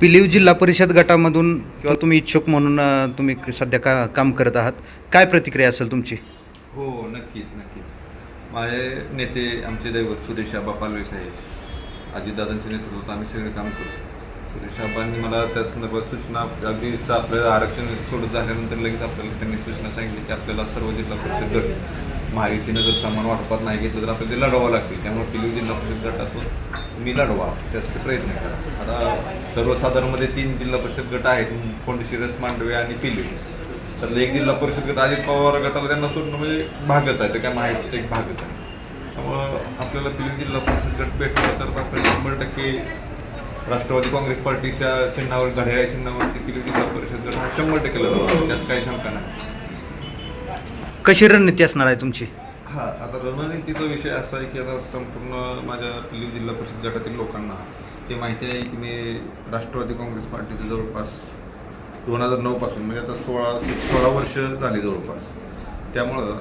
पिलीव जिल्हा परिषद गटामधून किंवा तुम्ही इच्छुक म्हणून अ, तुम्ही सध्या का काम करत आहात काय प्रतिक्रिया असेल तुमची? हो नक्कीच नक्कीच. माझे नेते आमचे दैवत सुरेश आबा पालवे साहेब अजितदादांच्या नेतृत्वात आम्ही सगळे काम करतो. सुरेश आबांनी मला त्या संदर्भात सूचना अगदी स- आपलं आरक्षण सोडत झाल्यानंतर लगेच आपल्याला त्यांनी सूचना सांगितली की आपल्याला सर्व जिल्हा परिषद गट महायुतीनं जर सामान वाटपात नाही घेतलं तर आपल्याला ते लढवावं लागतील. त्यामुळे पिलू जिल्हा परिषद गटातून तुम्ही लढवा त्यासाठी प्रयत्न करा. आता सर्वसाधारणमध्ये तीन जिल्हा परिषद गट आहेत कोंडशिरस मांडवे आणि पिलू तर एक जिल्हा परिषद गट अजित पवार गटाला त्यांना सोडणं म्हणजे भागच आहे तर काय माहितीचा एक भागच आहे. त्यामुळं आपल्याला पिलू जिल्हा परिषद गट भेटला तर आपण शंभर टक्के राष्ट्रवादी काँग्रेस पार्टीच्या चिन्हावर घड्याळ्या चिन्हावरती पिलू जिल्हा परिषद गट हा शंभर टक्के लढवा त्यात काही शंका नाही. कशी रणनीती असणार आहे तुमची? हा आता रणनीतीचा विषय असा आहे की आता संपूर्ण माझ्या पिलीव जिल्हा परिषद गटातील लोकांना ते माहिती आहे की मी राष्ट्रवादी काँग्रेस पार्टीचं जवळपास दोन हजार नऊपासून म्हणजे आता सोळा सोळा वर्ष झाली जवळपास. त्यामुळं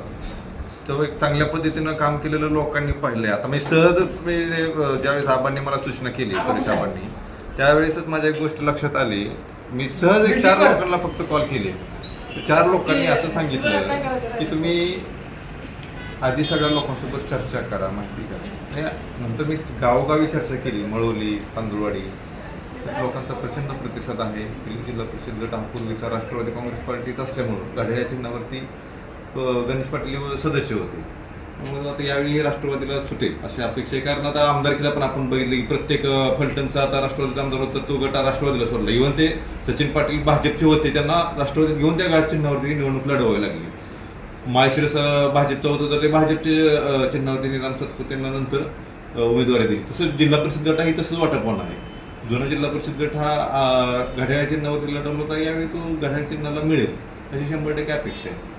तो एक चांगल्या पद्धतीनं काम केलेलं लोकांनी पाहिलं आहे आता मी सहजच मी ज्यावेळेस आबांनी मला सूचना केली सुरेश आबांनी त्यावेळेसच माझ्या एक गोष्ट लक्षात आली. मी सहज एक चार लोकांना फक्त कॉल केले. चार लोकांनी असं सांगितलं की तुम्ही आधी सगळ्या लोकांसोबत चर्चा करा माहिती करा. नंतर मी गावोगावी चर्चा केली मळवली तांदुळवाडी लोकांचा प्रचंड प्रतिसाद आहे. जिल्हा परिषद गट हा पूर्वीचा राष्ट्रवादी काँग्रेस पार्टीचा असल्यामुळं घड्याळ्या चिन्हावरती गणेश पाटील सदस्य होते. मग आता यावेळी हे राष्ट्रवादीला सुटेल अशी अपेक्षा आहे. कारण आता आमदारकीला पण आपण बघितलं की प्रत्येक फलटणचा आता राष्ट्रवादीचा आमदार होता तो गट राष्ट्रवादीला सोडला. इव्हन ते सचिन पाटील भाजपचे होते त्यांना राष्ट्रवादीत घेऊन त्या गाड चिन्हावरती निवडणूक लढवावी लागली. माळशिरस भाजपचं होतं तर ते भाजपचे चिन्हावरती निराम सत्पुतेंना नंतर उमेदवारी दिली. तसंच जिल्हा परिषद गट ही तसंच वाटप होणार आहे. जुना जिल्हा परिषद गट हा घड्याळ चिन्हावरती लढवला होता यावेळी तो घड्याळ चिन्हाला मिळेल. अशी शंभर टक्के अपेक्षा आहे.